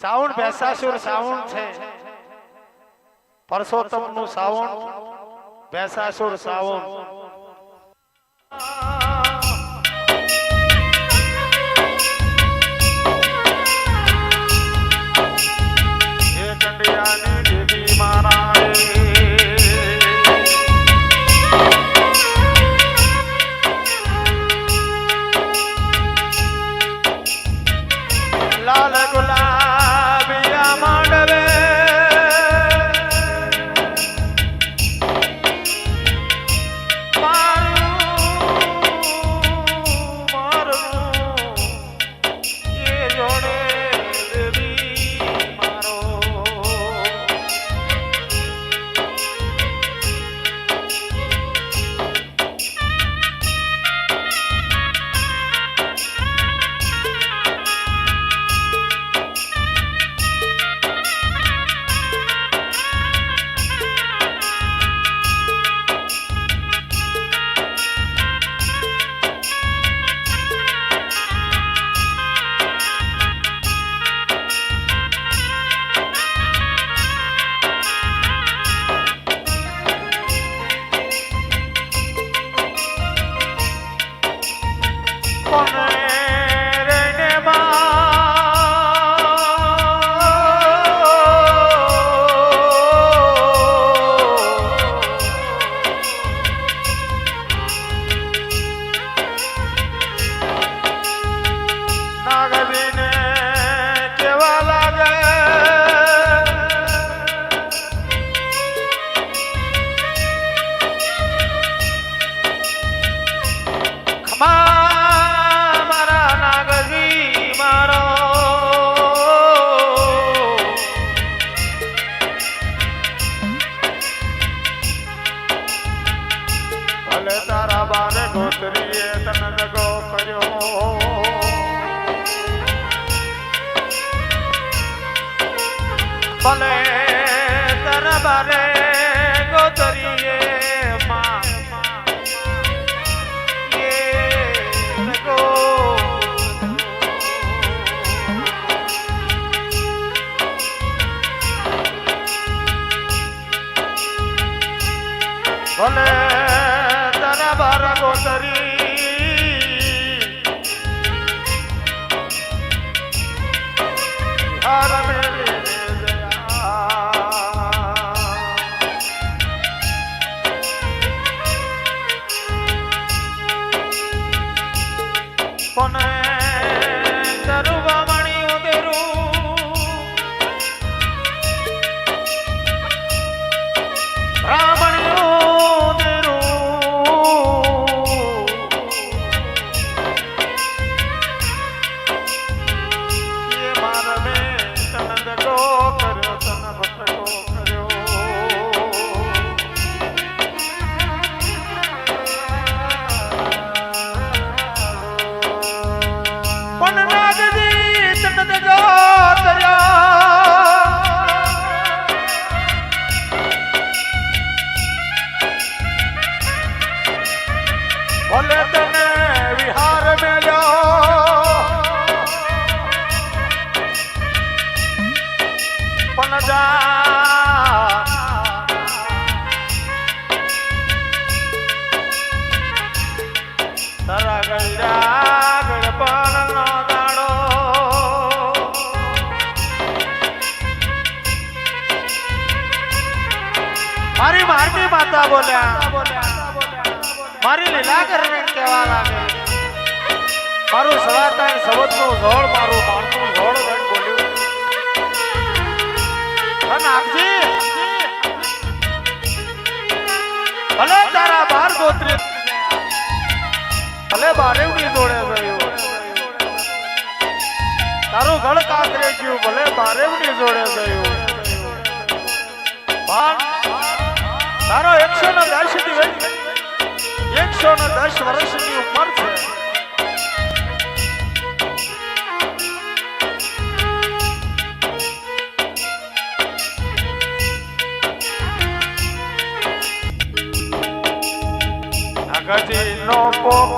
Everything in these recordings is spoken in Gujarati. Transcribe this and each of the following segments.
સાવણ ભેસાસુર સાવણ છે. પરસોત્તમનું સાવણ ભેસાસુર સાવણ ભલે તરા બારા ગોતરી ભલે બારેવની જોડે ગયો પણ તારો એકસો ને દસ દિવસ એકસો ને દસ વર્ષની ઉપર છે. નો પોક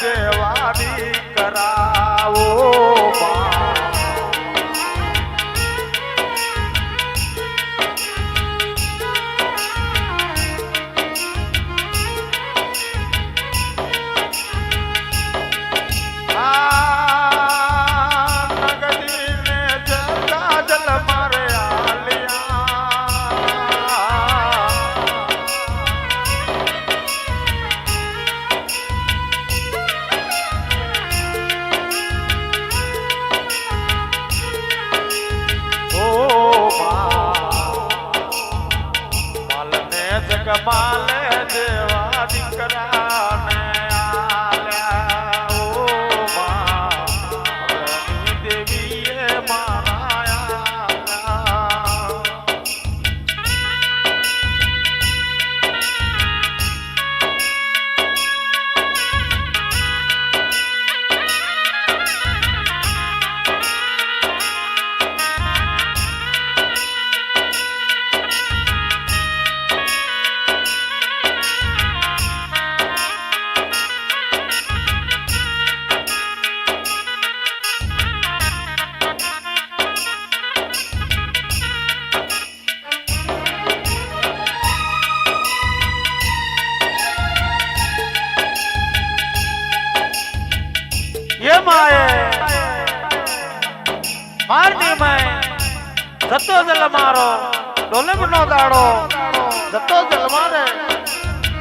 જેવા દીકરાઓ બા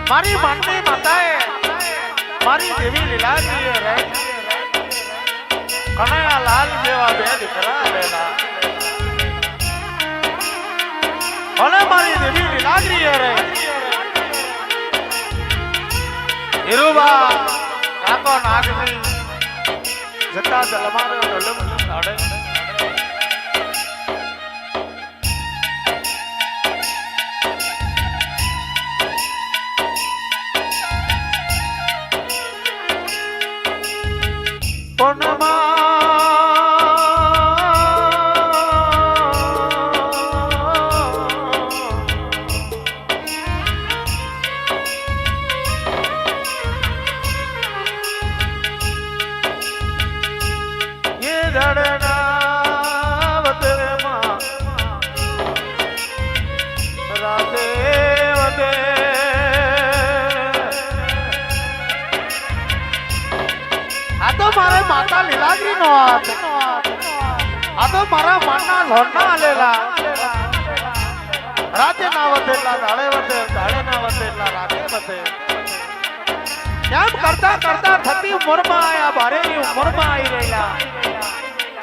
મારી માંડવી માતાએ મારી દેવી લીલાજીએ રે. કનૈયા લાલ જેવા બે દીકરા લેના. ભલે મારી દેવી લીલાજીએ રે. હીરુબા કાકો નાગની જતા જલમાનો ડલમ નડે. da da da માતા લીલાદ્રી નો આ તો મારા મનના ધોરના આલેલા. રાતે ના વધેલા દાડે વધે દાડે ના વધેલા રાતે વધે. કેમ કરતા કરતા થતી ઉંમરમાં આયા ભારે ઉંમરમાં આવી રહેલા.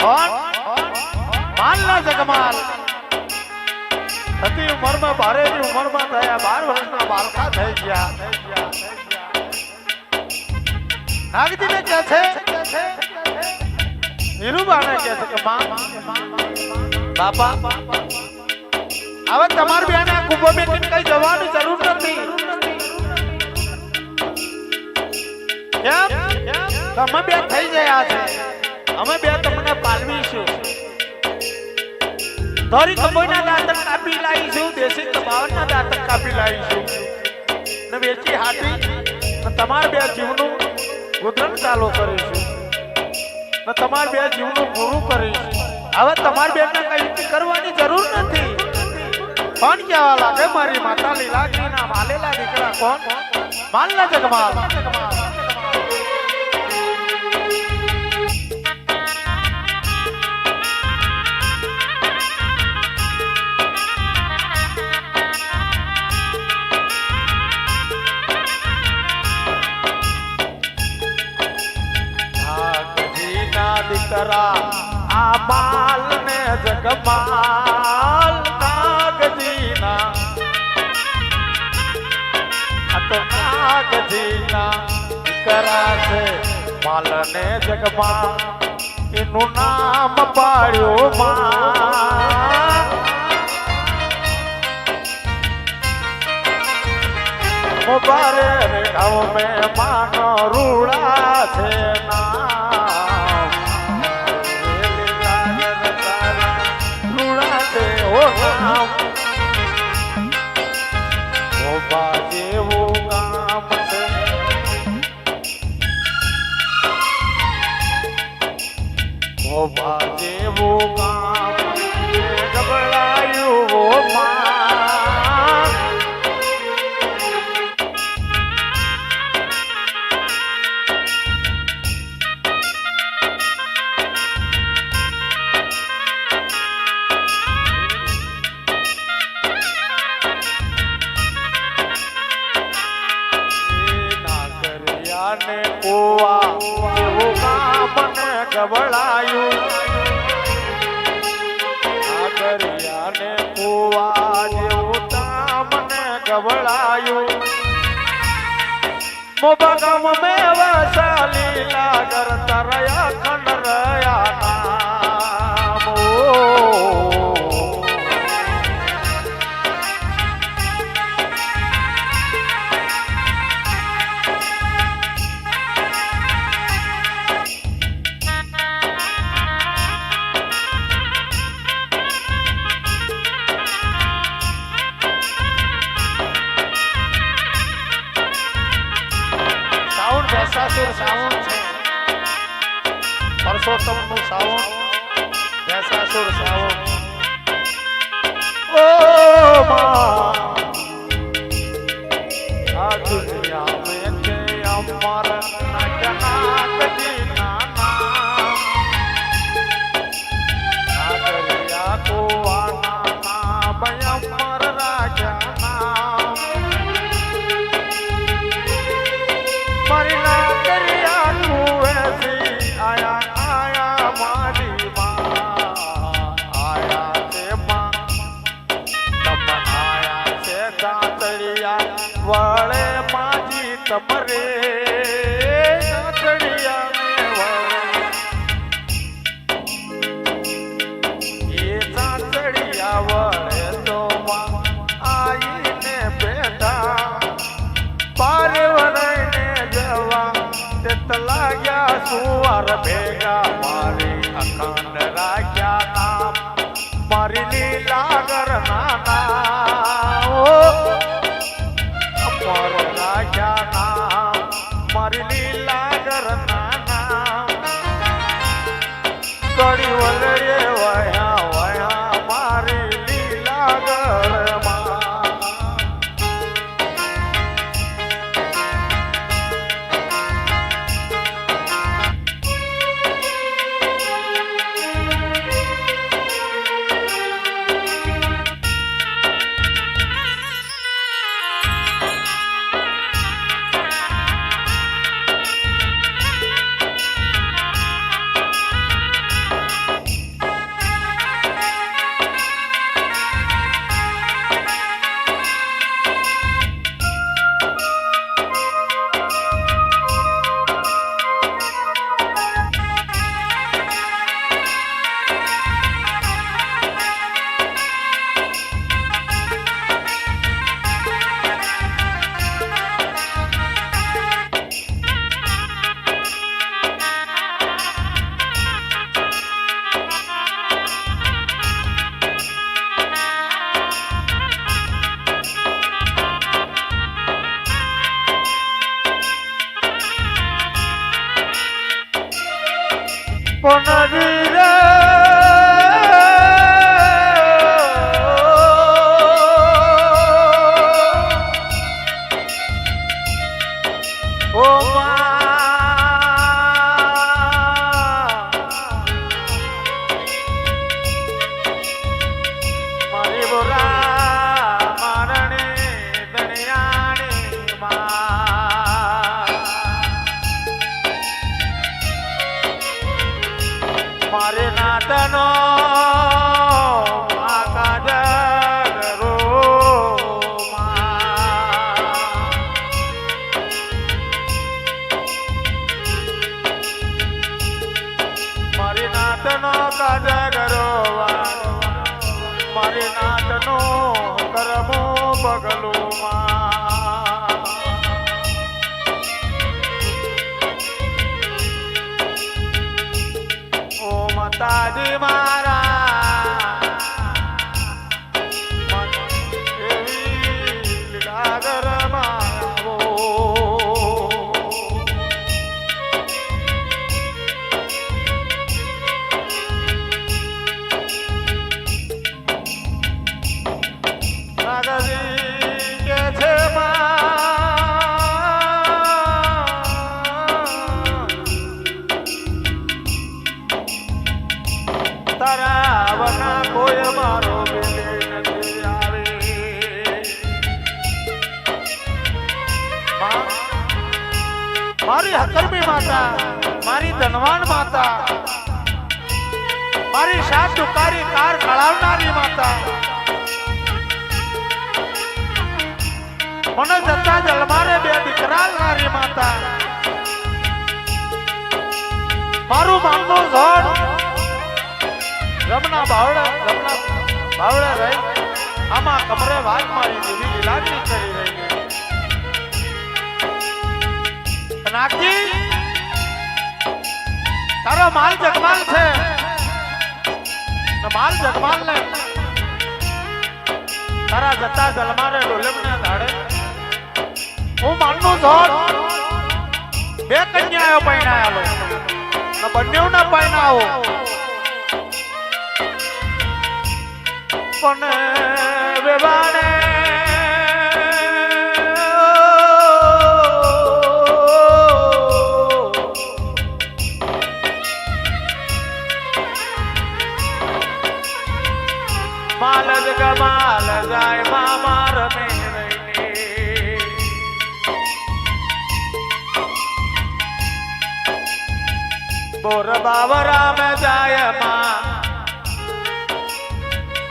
કોણ માલના જગમાલ. થતી ઉંમરમાં ભારે ઉંમરમાં થયા, બાર વર્ષના બાળકા થઈ ગયા. નાગજીને કહે છે નીરુબાને કહે છે કે માં હવે તમારે બેન આ કુંભ કઈ જવાની જરૂર નથી. તમે બે થઈ ગયા છે. અમે બે તમને પાલવીશું. ધોરી કબોઈના દાંતર કાપી લાવીશું, દેશી કબાવરના દાંતણ કાપી લાવીશું. ને વેચી હાથી તમારા બે જીવનું ગુજરાન ચાલુ કરીશું. તમાર બે જીવનું પૂરું કરીશ. હવે તમાર બેનને કઈ રીતે કરવાની જરૂર નથી. કોણ કહેવા લાગે? મારી માતા લીલાજીના માલેલા દીકરા કોણ? માલના જગમાલ. દીકરા આ બાલ ને જગમાલ નાગજીના. આ તો નાગજીના દીકરા છે માલ ને જગમાલ. એનું નામ પાડ્યું માં. મોબારે રેખાઓ મેં માનો રૂડા છે ના. નામ મોબા જેવું ગામ છે. મોબા જેવું ગામ আমার મારી માતા. મારી સાત દુકારી કાર ખળાવનારી માતા. મને જતા જલમારે બે દીકરા માતા. મારું મામનું ઝોડ રમના ભાવડા રમના ભાવડા રહી. આમાં કમરે વાત મારી દીધી લીલાગણી કરી રહી. નાગજી! તારો માલ જગમાલ છે. ને માલ જગમાલ ને. તારા જતા જલમારે ડોલમને ધાડે હું માનનું છું બે કન્યાઓ પૈણાયેલો ને બંનેવને પૈણાવો પણ વેવાણે બોર બાવરા મે જાય માં.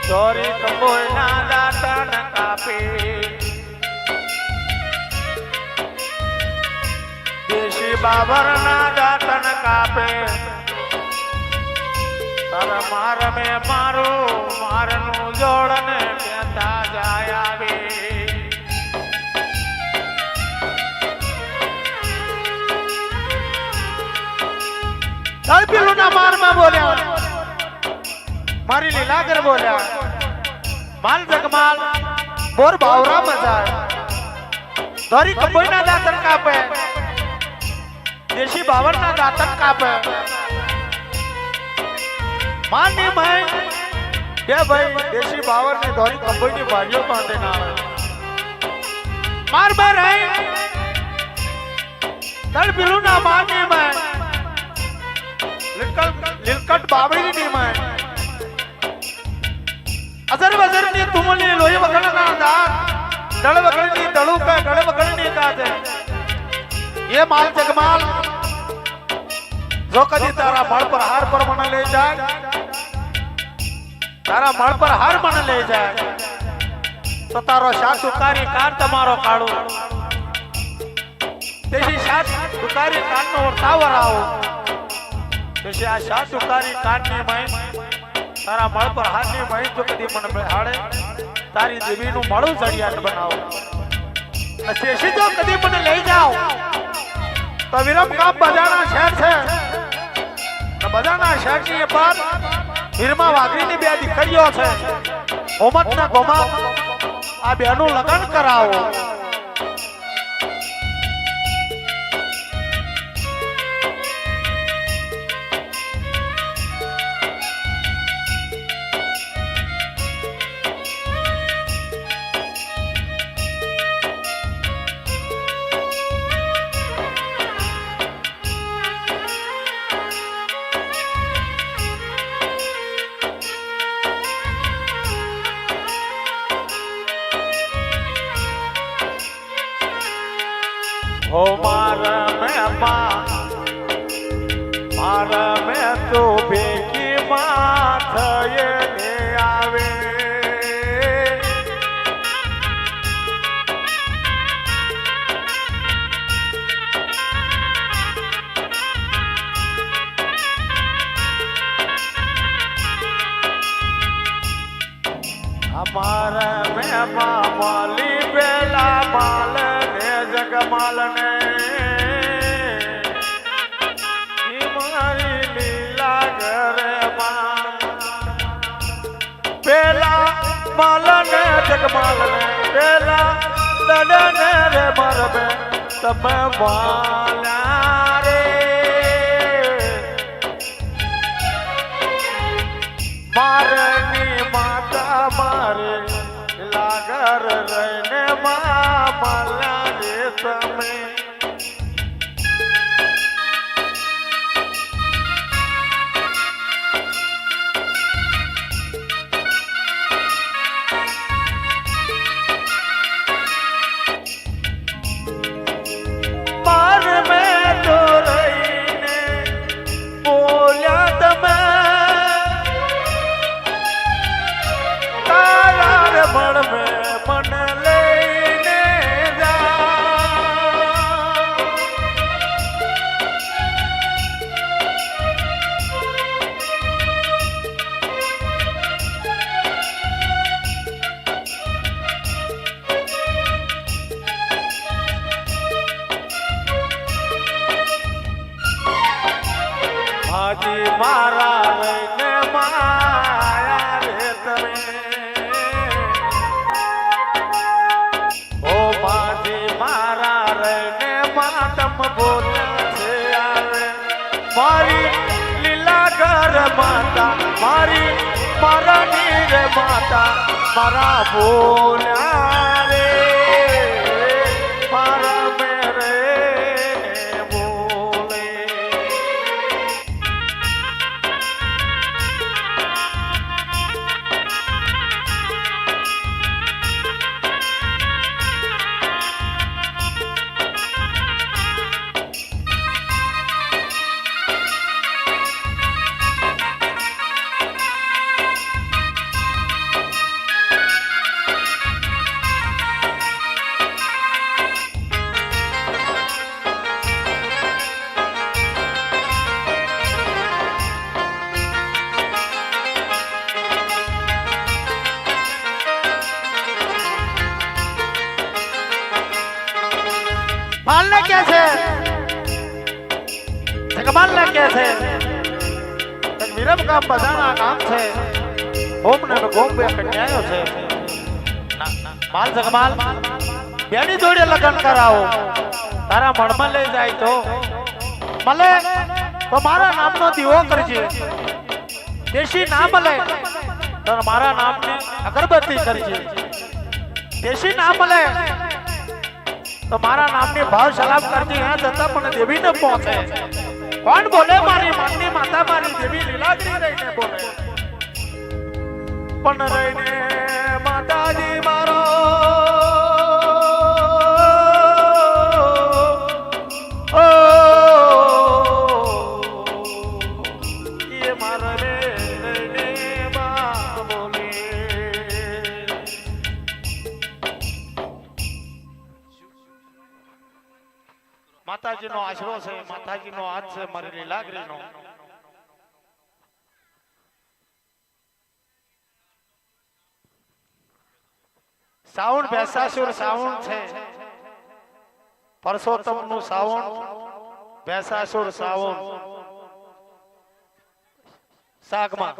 ચોરી કંબોય ના દાતન કાપે. દેશી બાબર ના દાતન કાપે. તર માર મે મારું મારનું જોડને કહેતા જાય આવે. તળપીલુના મારમાં બોલ્યા. મારી લીલાગર બોલ્યા. માલ જગમાલ, બોર બાવરા મજાય. ધરી કબોઈના દાંતણ કાપે. દેશી બાવરના દાંતણ કાપે. માની માય બે ભાઈ દેશી બાવરની ધોરી કબોઈની ભાડીઓ માટે ના માર બાર હે. તળપીલુના માની માય લીલકટ લીલકટ બાવળીની માય અસર વસરની તુમલી, લોહી વગરના દાંત, દળ વગરની દળું કે ગળ વગરની કાતે એ માલ જગમાલ. જો કદી તારા મળ પર હાર પર મને લઈ જાય, તારા મળ પર હાર મને લઈ જાય, તો તારો સાસુ કારી કાર તમારો કાળો. તેથી શાક સુકારી કારનો વર્તાવર આવો તેથી આ શાક સુકારી કારની મહી તારા મળ પર હાથની મહી જો કદી મને બેહાડે. તારી દેવીનું મળું ચડિયાટ બનાવો. શેષી જો કદી મને લઈ જાઓ. તો વિરમ કામ બધાના શહેર છે. અને બજારના શહેરની એ પાર હીરમા વાઘરીની બે દીકરીઓ છે. હોમતના ગોમા આ બેનું લગ્ન કરાવો. જગમાલ પેલા દડને રે મરબે તમે માલ્યા રે. મારની માતા મારે લાગર રહીને મા તમે મારી રે માતા મારા બોલ્યા કે છે. જગમાલને કે છે. વિરમ કામ બધાના કામ છે. ઓમ ને ગોમ બે કન્યાયો છે. માલ જગમાલ, બેની જોડે લગ્ન કરાવો. તારા મનમાં લઈ જાય તો. મળે તો મારા નામનો દીવો કરજે. દેશી ના મળે તો મારા નામની અગરબત્તી કરજે. દેશી ના મળે તો મારા નામની ભાવ સલામ કરતી હા જતા પણ દેવી ન પહોંચે. કોણ બોલે મારી મનની માતા મારી દેવી લીલાદ્રી રહીને બોલે. પણ રહીને સાવણ ભેસાસુર સાવણ છે. પરસોત્તમનું સાવણ ભેસાસુર સાવણ સાગમાં.